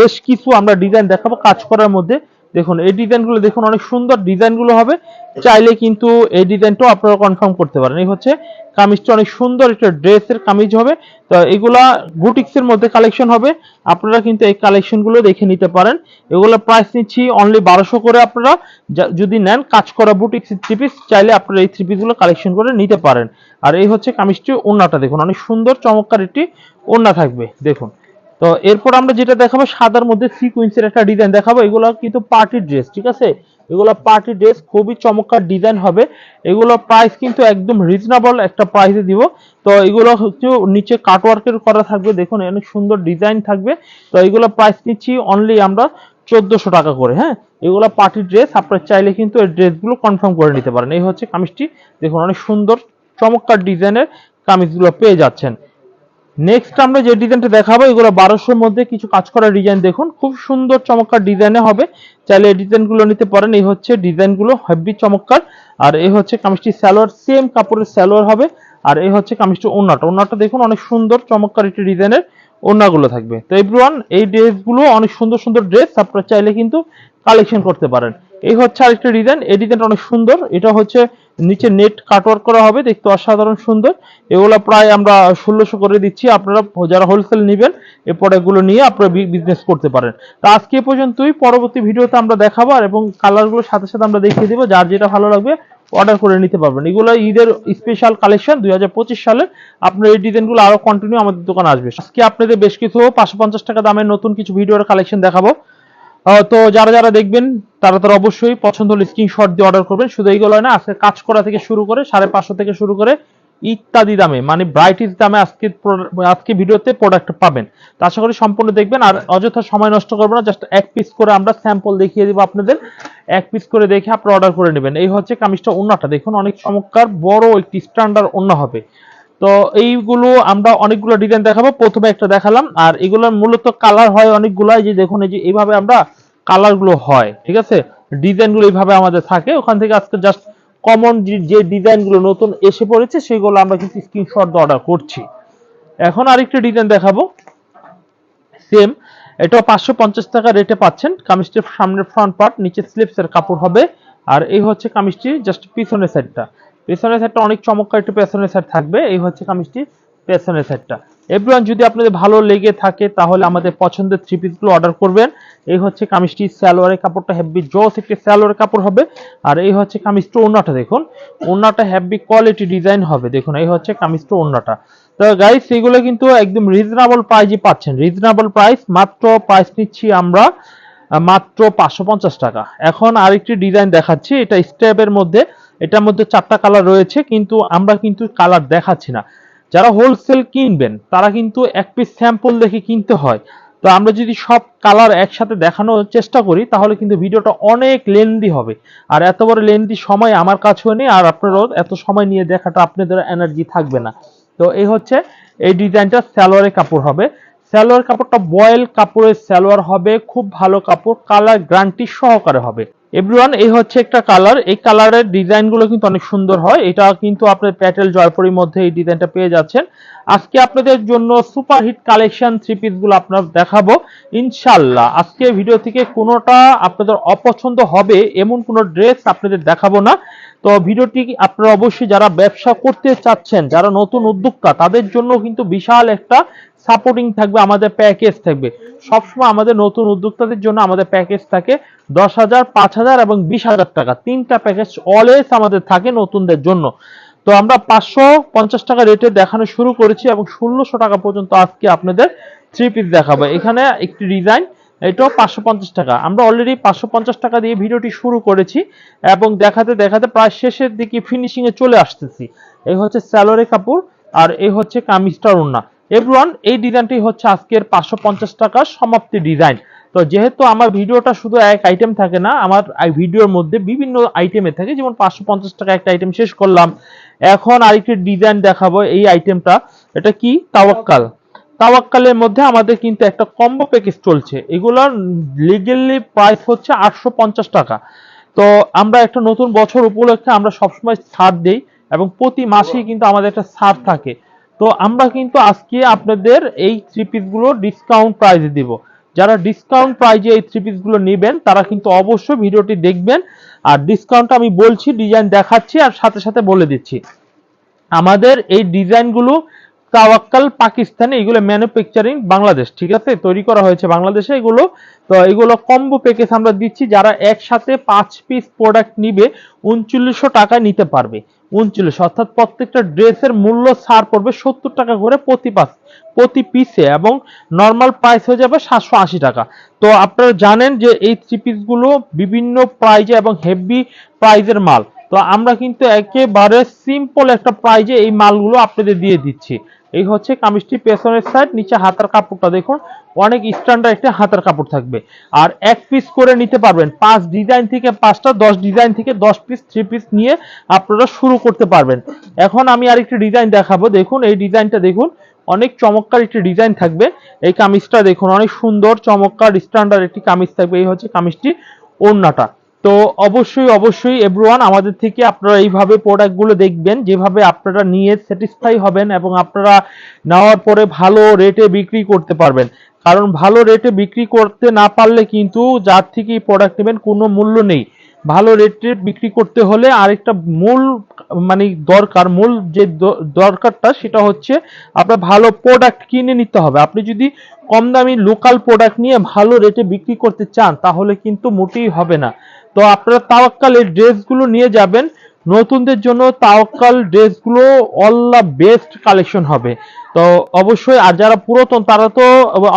বেশ কিছু আমরা ডিজাইন দেখাবো কাজ করার মধ্যে। দেখুন, এই ডিজাইনগুলো দেখুন, অনেক সুন্দর ডিজাইনগুলো হবে। চাইলে কিন্তু এই ডিজাইনটাও আপনারা কনফার্ম করতে পারেন। এই হচ্ছে কামিজটা, অনেক সুন্দর একটা ড্রেসের কামিজ হবে। তো এগুলা বুটিক্সের মধ্যে কালেকশন হবে। আপনারা কিন্তু এই কালেকশনগুলো দেখে নিতে পারেন। এগুলো প্রাইস নিচ্ছি অনলি বারোশো করে আপনারা। যদি নেন, কাজ করা বুটিক্স থ্রি পিস চাইলে আপনারা এই থ্রি পিসগুলো কালেকশন করে নিতে পারেন। আর এই হচ্ছে কামিজটি ওড়নাটা, দেখুন, অনেক সুন্দর, চমৎকার একটি ওড়না থাকবে। দেখুন তো এরপর আমরা যেটা দেখাবো, সাদার মধ্যে সিকুয়েন্সের একটা ডিজাইন দেখাবো। এগুলো কিন্তু পার্টি ড্রেস ঠিক আছে? এগুলো পার্টি ড্রেস খুবই চমৎকার ডিজাইন হবে। এগুলো প্রাইস কিন্তু একদম রিজনেবল একটা প্রাইসে দিব। তো এগুলো হচ্ছে নিচে কাটওয়ার্কের করা থাকবে। দেখুন অনেক সুন্দর ডিজাইন থাকবে। তো এগুলো প্রাইস নিচ্ছি অনলি আমরা চোদ্দশো টাকা করে হ্যাঁ? এগুলো পার্টি ড্রেস আপনারা চাইলে কিন্তু এই ড্রেসগুলো কনফার্ম করে নিতে পারেন। এই হচ্ছে কামিজটি। দেখুন, অনেক সুন্দর, চমৎকার ডিজাইনের কামিজগুলো পেয়ে যাচ্ছেন। নেক্সট আমরা যে ডিজাইনটা দেখাবো, এগুলো বারোশোর মধ্যে কিছু কাজ করা ডিজাইন দেখুন। খুব সুন্দর, চমৎকার ডিজাইনে হবে। চাইলে এই ডিজাইনগুলো নিতে পারেন। এই হচ্ছে ডিজাইনগুলো হেভি চমৎকার। আর এই হচ্ছে কামিজটি স্যালোয়ার সেম কাপড়ের স্যালোয়ার হবে। আর এই হচ্ছে কামিজটি ওনাটা ওনাটা দেখুন, অনেক সুন্দর, চমৎকার একটি ডিজাইনের ওন্নাগুলো থাকবে। তো এভরিওয়ান এই ড্রেসগুলো অনেক সুন্দর সুন্দর ড্রেস আপনারা চাইলে কিন্তু কালেকশন করতে পারেন। এই হচ্ছে আরেকটা ডিজাইন এই ডিজাইনটা অনেক সুন্দর। এটা হচ্ছে নিচে নেট কাটওয়ার্ক করা হবে, দেখতে অসাধারণ সুন্দর। এগুলো প্রায় আমরা ষোলোশো করে দিচ্ছি, আপনারা যারা হোলসেল নেবেন এই প্রোডাক্টগুলো নিয়ে আপনারা বিজনেস করতে পারেন। তো আজকে এ পর্যন্তই, পরবর্তী ভিডিওতে আমরা দেখাবো, আর এবং কালারগুলো সাথে সাথে আমরা দেখিয়ে দেবো, যার যেটা ভালো লাগবে অর্ডার করে নিতে পারবেন। এগুলো ঈদের স্পেশাল কালেকশন দুই সালে আপনার এই ডিজাইনগুলো আরও কন্টিনিউ আমাদের দোকানে আসবে। আজকে আপনাদের বেশ কিছু পাঁচশো পঞ্চাশ টাকা দামের নতুন কিছু ভিডিওর কালেকশন দেখাবো। তো যারা যারা দেখবেন, তারা তারা অবশ্যই পছন্দ হলে স্ক্রিনশট দিয়ে অর্ডার করবেন। শুধু এইগুলো না, আজকে কাজ করা থেকে শুরু করে, সাড়ে পাঁচশো থেকে শুরু করে ইত্যাদি দামে মানে ব্রাইটিস দামে আজকে আজকে ভিডিওতে প্রোডাক্ট পাবেন। তো আশা করি সম্পূর্ণ দেখবেন, আর অযথা সময় নষ্ট করব না জাস্ট এক পিস করে আমরা স্যাম্পল দেখিয়ে দিব আপনাদের। এক পিস করে দেখে আপনারা অর্ডার করে নেবেন। এই হচ্ছে কামিজটা ওন্নাটা। দেখুন, অনেক চমৎকার, বড় একটি স্ট্যান্ডার্ড অন্য হবে। তো এইগুলো আমরা অনেকগুলো ডিজাইন দেখাবো। প্রথমে একটা দেখালাম, আর এগুলো মূলত কালার হয় অনেকগুলো যে দেখুন, এই যে এইভাবে আমরা কালারগুলো হয়, ঠিক আছে? ডিজাইনগুলো এইভাবে আমাদের থাকে। ওখান থেকে আজকে জাস্ট কমন যে ডিজাইনগুলো নতুন এসে পড়েছে, সেগুলো আমরা কিন্তু স্ক্রিনশট অর্ডার করছি। এখন আরেকটা ডিজাইন দেখাবো। সেম এটা পাঁচশো পঞ্চাশ টাকা রেটে পাচ্ছেন। কামিজটির সামনের ফ্রন্ট পার্ট নিচে স্লিপসের কাপড় হবে। আর এই হচ্ছে কামিজটি জাস্ট পিছনের সাইডটা পেছনের সাইডটা অনেক চমৎকার একটু পেছনের সাইড থাকবে, এই হচ্ছে কামিজটি পেছনের সাইডটা এভরিওয়ান যদি আপনাদের ভালো লেগে থাকে, তাহলে আমাদের পছন্দের থ্রি পিসগুলো অর্ডার করবেন। এই হচ্ছে কামিজটি স্যালোয়ারের কাপড়টা হেভি জস একটি স্যালোয়ারের কাপড় হবে। আর এই হচ্ছে কামিজটা ওড়নাটা দেখুন। ওড়নাটা হেভি কোয়ালিটি ডিজাইন হবে। দেখুন, এই হচ্ছে কামিজটা ওড়নাটা। তো গাইস এগুলো কিন্তু একদম রিজনেবল প্রাইজে পাচ্ছেন। রিজনেবল প্রাইস মাত্র প্রাইস নিচ্ছি আমরা মাত্র পাঁচশো পঞ্চাশ টাকা। এখন আরেকটি ডিজাইন দেখাচ্ছি। এটা স্টেপের মধ্যে এটার মধ্যে চারটা কালার রয়েছে, কিন্তু আমরা কিন্তু কালার দেখাচ্ছি না। যারা হোলসেল কিনবেন, তারা কিন্তু এক পিস স্যাম্পল দেখে কিনতে হয়। তো আমরা যদি সব কালার একসাথে দেখানোর চেষ্টা করি, তাহলে কিন্তু ভিডিওটা অনেক লেন্দি হবে। আর এত বড় লেন্দি সময় আমার কাছেও নেই আর আপনারাও এত সময় নিয়ে দেখাটা আপনাদের এনার্জি থাকবে না। তো এই হচ্ছে, এই ডিজাইনটা সালোয়ারের কাপড় হবে। সালোয়ার কাপড়টা বয়েল কাপড়ের সালোয়ার হবে, খুব ভালো কাপড় কালার গ্যারান্টি সহকারে হবে। এভরিওয়ান এই হচ্ছে একটা কালার এই কালারের ডিজাইনগুলো কিন্তু অনেক সুন্দর হয়। এটা কিন্তু আপনার প্যাটেল জয়পুরের মধ্যে এই ডিজাইনটা পেয়ে যাচ্ছেন। আজকে আপনাদের জন্য সুপার হিট কালেকশন থ্রি পিসগুলো আপনার দেখাবো। ইনশাল্লাহ আজকে ভিডিও থেকে কোনোটা আপনাদের অপছন্দ হবে, এমন কোনো ড্রেস আপনাদের দেখাবো না। তো ভিডিওটি আপনারা অবশ্যই যারা ব্যবসা করতে চাচ্ছেন, যারা নতুন উদ্যোক্তা, তাদের জন্য কিন্তু বিশাল একটা সাপোর্টিং থাকবে, আমাদের প্যাকেজ থাকবে। সবসময় আমাদের নতুন উদ্যোক্তাদের জন্য আমাদের প্যাকেজ থাকে দশ হাজার, পাঁচ হাজার এবং বিশ হাজার টাকা। তিনটা প্যাকেজ অলওয়েজ আমাদের থাকে নতুনদের জন্য। তো আমরা পাঁচশো পঞ্চাশ টাকা রেটে দেখানো শুরু করেছি এবং ষোলোশো টাকা পর্যন্ত আজকে আপনাদের থ্রি পিস দেখাবো। এখানে একটি ডিজাইন এটাও পাঁচশো পঞ্চাশ টাকা। আমরা অলরেডি পাঁচশো পঞ্চাশ টাকা দিয়ে ভিডিওটি শুরু করেছি এবং দেখাতে দেখাতে প্রায় শেষের দিকে ফিনিশিং এ চলে আসতেছি। এই হচ্ছে স্যালোরে কাপড় আর এই হচ্ছে কামিজটার ওড়না। এভরিওয়ান এই ডিজাইনটি হচ্ছে আজকের পাঁচশো পঞ্চাশ টাকার সমাপ্তি ডিজাইন। তো যেহেতু আমার ভিডিওটা শুধু এক আইটেম থাকে না, আমার ভিডিওর মধ্যে বিভিন্ন আইটেমে থাকে, যেমন পাঁচশো পঞ্চাশ টাকা একটা আইটেম শেষ করলাম। এখন আরেকটি ডিজাইন দেখাবো এই আইটেমটা এটা কি? তাওয়াক্কাল। তাওয়াক্কালের মধ্যে আমাদের কিন্তু একটা কম্বো প্যাকেজ চলছে। এগুলোর লিগেলি প্রাইস হচ্ছে আটশো পঞ্চাশ টাকা। তো আমরা একটা নতুন বছর উপলক্ষে আমরা সবসময় ছাড় দিই এবং প্রতি মাসেই কিন্তু আমাদের একটা ছাড় থাকে। তো আমরা কিন্তু আজকে আপনাদের এই থ্রি পিসগুলো ডিসকাউন্ট প্রাইজে দিব। যারা ডিসকাউন্ট প্রাইজে এই থ্রি পিসগুলো নেবেন, তারা কিন্তু অবশ্যই ভিডিওটি দেখবেন। আর ডিসকাউন্ট আমি বলছি ডিজাইন দেখাচ্ছি, আর সাথে সাথে বলে দিচ্ছি। আমাদের এই ডিজাইনগুলো তাওয়াক্কাল, পাকিস্তানে, এগুলো ম্যানুফ্যাকচারিং বাংলাদেশ, ঠিক আছে? তৈরি করা হয়েছে বাংলাদেশে এগুলো। তো এগুলো কম্বো প্যাকেজ আমরা দিচ্ছি, যারা একসাথে পাঁচ পিস প্রোডাক্ট নিবে, উনচল্লিশশো টাকায় নিতে পারবে। উনচল্লিশ অর্থাৎ প্রত্যেকটা ড্রেসের মূল্য ছাড় পড়বে সত্তর টাকা করে প্রতি পাস প্রতি পিসে এবং নর্মাল প্রাইস হয়ে যাবে সাতশো আশি টাকা। তো আপনারা জানেন যে এই থ্রি পিসগুলো বিভিন্ন প্রাইজে এবং হেভি প্রাইজের মাল। তো আমরা কিন্তু একেবারে সিম্পল একটা প্রাইজে এই মালগুলো আপনাদের দিয়ে দিচ্ছি। এই হচ্ছে কামিজটি পেছনের সাইড নিচে হাতার কাপড়টা দেখুন। অনেক স্ট্যান্ডার্ড একটা হাতার কাপড় থাকবে। আর এক পিস করে নিতে পারবেন। পাঁচ ডিজাইন থেকে পাঁচটা, দশ ডিজাইন থেকে দশ পিস থ্রি পিস নিয়ে আপনারা শুরু করতে পারবেন। এখন আমি আরেকটি ডিজাইন দেখাবো। দেখুন, এই ডিজাইনটা দেখুন, অনেক চমৎকার একটি ডিজাইন থাকবে। এই কামিজটা দেখুন, অনেক সুন্দর, চমৎকার স্ট্যান্ডার্ড একটি কামিজ থাকবে। এই হচ্ছে কামিজটি ওড়নাটা। তো অবশ্যই অবশ্যই এভরিওয়ান আমাদের থেকে আপনারা এইভাবে প্রোডাক্টগুলো দেখবেন, যেভাবে আপনারা নিয়ে স্যাটিসফাই হবেন এবং আপনারা নেওয়ার পরে ভালো রেটে বিক্রি করতে পারবেন। কারণ ভালো রেটে বিক্রি করতে না পারলে কিন্তু যার থেকে প্রোডাক্ট নেবেন কোনো মূল্য নেই। ভালো রেটে বিক্রি করতে হলে আরেকটা মূল মানে দরকার, মূল যে দরকারটা সেটা হচ্ছে আপনার ভালো প্রোডাক্ট কিনে নিতে হবে। আপনি যদি কম দামি লোকাল প্রোডাক্ট নিয়ে ভালো রেটে বিক্রি করতে চান, তাহলে কিন্তু মোটেই হবে না। তো আপনারা তাওয়াক্কাল এই ড্রেসগুলো নিয়ে যাবেন। নতুনদের জন্য তাওয়াক্কাল ড্রেসগুলো অল দ্য বেস্ট কালেকশন হবে। তো অবশ্যই, আর যারা পুরাতন, তারা তো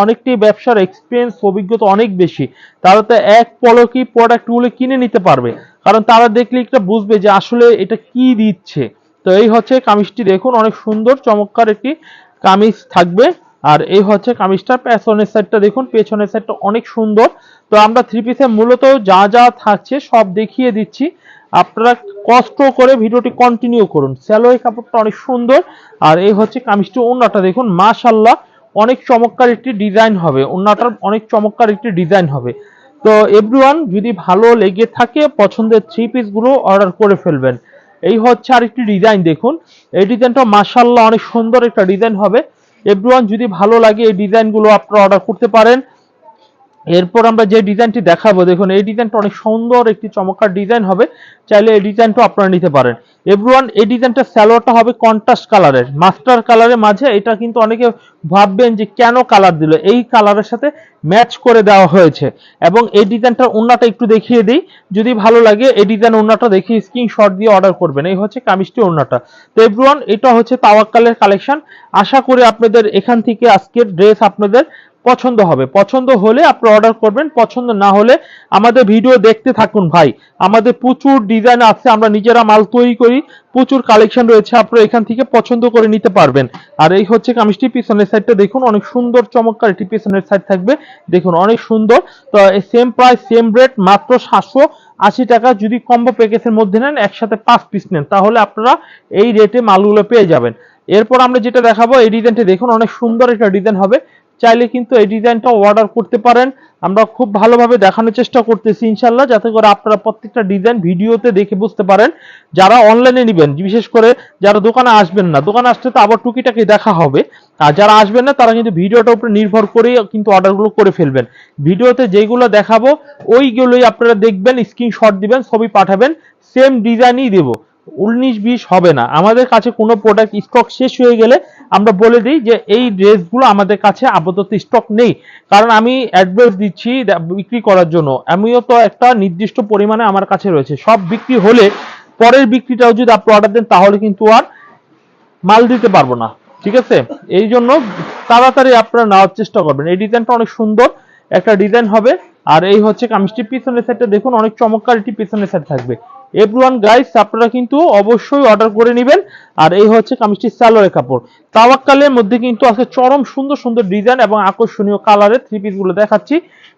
অনেকটি ব্যবসার এক্সপিরিয়েন্স অভিজ্ঞতা অনেক বেশি। তারা তো এক পলকই প্রোডাক্টগুলো কিনে নিতে পারবে। কারণ তারা দেখলে একটা বুঝবে যে আসলে এটা কি দিচ্ছে। তো এই হচ্ছে কামিজটি। দেখুন, অনেক সুন্দর, চমৎকার একটি কামিজ থাকবে। আর এই হচ্ছে কামিজটা, পেছনের সাইডটা দেখুন, পেছনের সাইডটা অনেক সুন্দর। তো আমরা থ্রি পিসে মূলত যা যা থাকছে সব দেখিয়ে দিচ্ছি। আপনারা কষ্ট করে ভিডিওটি কন্টিনিউ করুন। স্যালোয় কাপড়টা অনেক সুন্দর। আর এই হচ্ছে কামিজটি ওন্নাটা দেখুন মাশাল্লাহ অনেক চমৎকার একটি ডিজাইন হবে। ওন্নাটার অনেক চমৎকার একটি ডিজাইন হবে। তো এভরিওয়ান যদি ভালো লেগে থাকে, পছন্দের থ্রি পিসগুলো অর্ডার করে ফেলবেন। এই হচ্ছে আরেকটি ডিজাইন দেখুন। এই ডিজাইনটা মাশাল্লাহ অনেক সুন্দর একটা ডিজাইন হবে। এভরিওয়ান যদি ভালো লাগে এই ডিজাইনগুলো আপনারা অর্ডার করতে পারেন। এরপর আমরা যে ডিজাইনটি দেখাবো, দেখুন, এই ডিজাইনটা অনেক সুন্দর একটি চমৎকার ডিজাইন হবে। চাইলে এই ডিজাইনটা আপনারা নিতে পারেন। এভরিওয়ান এই ডিজাইনটা স্যালোয়ারটা হবে কন্ট্রাস্ট কালারের মাস্টার কালারের মাঝে এটা কিন্তু অনেকে ভাববেন যে কেন কালার দিল? এই কালারের সাথে ম্যাচ করে দেওয়া হয়েছে। এবং এই ডিজাইনটার ওন্নাটা একটু দেখিয়ে দিই। যদি ভালো লাগে, এই ডিজাইন ওন্নাটা দেখিয়ে স্ক্রিনশট দিয়ে অর্ডার করবেন। এই হচ্ছে কামিজটি ওন্নাটা তো এভরিওয়ান এটা হচ্ছে তাওয়াক্কালের কালেকশন আশা করি আপনাদের এখান থেকে আজকের ড্রেস আপনাদের পছন্দ হবে। পছন্দ হলে আপনি অর্ডার করবেন, পছন্দ না হলে আমাদের ভিডিও দেখতে থাকুন ভাই। আমাদের প্রচুর ডিজাইন আছে, আমরা নিজেরা মাল তৈরি করি, প্রচুর কালেকশন রয়েছে, আপনারা এখান থেকে পছন্দ করে নিতে পারবেন। আর এই হচ্ছে কামিজটি, পিছনের সাইডটা দেখুন, অনেক সুন্দর, চমৎকার একটি পিছনের সাইড থাকবে। দেখুন, অনেক সুন্দর। তো সেম প্রাইস সেম রেট মাত্র সাতশো আশি টাকা। যদি কম্বো প্যাকেজের মধ্যে নেন, একসাথে পাঁচ পিস নেন, তাহলে আপনারা এই রেটে মালগুলো পেয়ে যাবেন। এরপর আমরা যেটা দেখাবো, এই ডিজাইনটা দেখুন, অনেক সুন্দর একটা ডিজাইন হবে। চাইলে কিন্তু এই ডিজাইনটা অর্ডার করতে পারেন। আমরা খুব ভালোভাবে দেখানোর চেষ্টা করতেছি ইনশাল্লাহ যাতে করে আপনারা প্রত্যেকটা ডিজাইন ভিডিওতে দেখে বুঝতে পারেন। যারা অনলাইনে নেবেন, বিশেষ করে যারা দোকানে আসবেন না, দোকানে আসলে তো আবার টুকিটাকি দেখা হবে। আর যারা আসবেন না, তারা কিন্তু ভিডিওটার উপরে নির্ভর করেই কিন্তু অর্ডারগুলো করে ফেলবেন। ভিডিওতে যেগুলো দেখাবো, ওইগুলোই আপনারা দেখবেন স্ক্রিনশট দিবেন, ছবি পাঠাবেন সেম ডিজাইনই দেবো। উনিশ বিশ হবে না। আমাদের কাছে কোনো প্রোডাক্ট স্টক শেষ হয়ে গেলে আমরা বলে দিই যে এই ড্রেসগুলো আমাদের কাছে আপাতত স্টক নেই। কারণ আমি অ্যাডভাইস দিচ্ছি বিক্রি করার জন্য। আমিও তো একটা নির্দিষ্ট পরিমাণে আমার কাছে রয়েছে। সব বিক্রি হলে পরের বিক্রিটাও যদি আপনি অর্ডার দেন, তাহলে কিন্তু আর মাল দিতে পারব না। ঠিক আছে? এই জন্য তাড়াতাড়ি আপনারা নেওয়ার চেষ্টা করবেন। এই ডিজাইনটা অনেক সুন্দর। একটা ডিজাইন হবে। আর এই হচ্ছে কামিজটি পিছনের সাইডটা দেখুন, অনেক চমৎকার একটি পিছনের সাইড থাকবে। এভরিওয়ান গাইস আপনারা কিন্তু অবশ্যই অর্ডার করে নেবেন। আর এই হচ্ছে কামিজটি সালোয়ারের কাপড়। তাওয়াক্কালের মধ্যে কিন্তু আজকে চরম সুন্দর সুন্দর ডিজাইন এবং আকর্ষণীয় কালারের থ্রি পিসগুলো দেখাচ্ছি।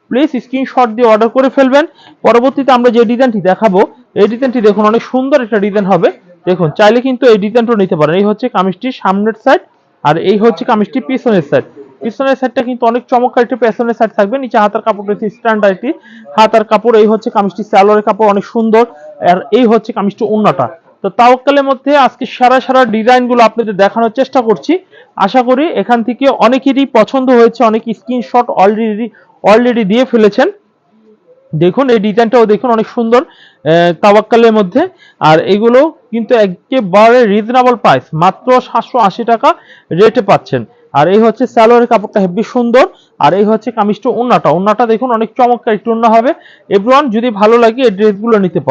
প্লিজ স্ক্রিনশট দিয়ে অর্ডার করে ফেলবেন। পরবর্তীতে আমরা যে ডিজাইনটি দেখাবো, এই ডিজাইনটি দেখুন, অনেক সুন্দর একটা ডিজাইন হবে। দেখুন, চাইলে কিন্তু এই ডিজাইনটাও নিতে পারেন। এই হচ্ছে কামিজটির সামনের সাইড আর এই হচ্ছে কামিজটি পিছনের সাইড পিছনের সাইডটা কিন্তু অনেক চমৎকার একটি পেছনের সাইড থাকবে। নিচে হাতার কাপড় রয়েছে স্ট্যান্ডার্ড একটি। হাতার কাপড়, এই হচ্ছে কামিজটি সালোয়ারের কাপড়, অনেক সুন্দর। আর এই হচ্ছে কামিজটি অন্যটা তো তাওয়াক্কালের মধ্যে আজকে সারা সারা ডিজাইনগুলো আপনাদের দেখানোর চেষ্টা করছি। আশা করি এখান থেকে অনেকেরই পছন্দ হয়েছে, অনেক স্ক্রিনশট অলরেডি অলরেডি দিয়ে ফেলেছেন। দেখুন, এই ডিজাইনটাও দেখুন, অনেক সুন্দর তাওয়াক্কালের মধ্যে। আর এগুলো কিন্তু একেবারে রিজনেবল প্রাইস মাত্র সাতশো আশি টাকা রেটে পাচ্ছেন। আর এই হচ্ছে স্যালোয়ারের কাপড়টা হেভি সুন্দর। আর এই হচ্ছে কামিজটা ওন্নাটা। ওন্নাটা দেখুন, অনেক চমৎকার একটু ওন্না হবে। এভরিওয়ান যদি ভালো লাগে এই ড্রেসগুলো নিতে পারেন।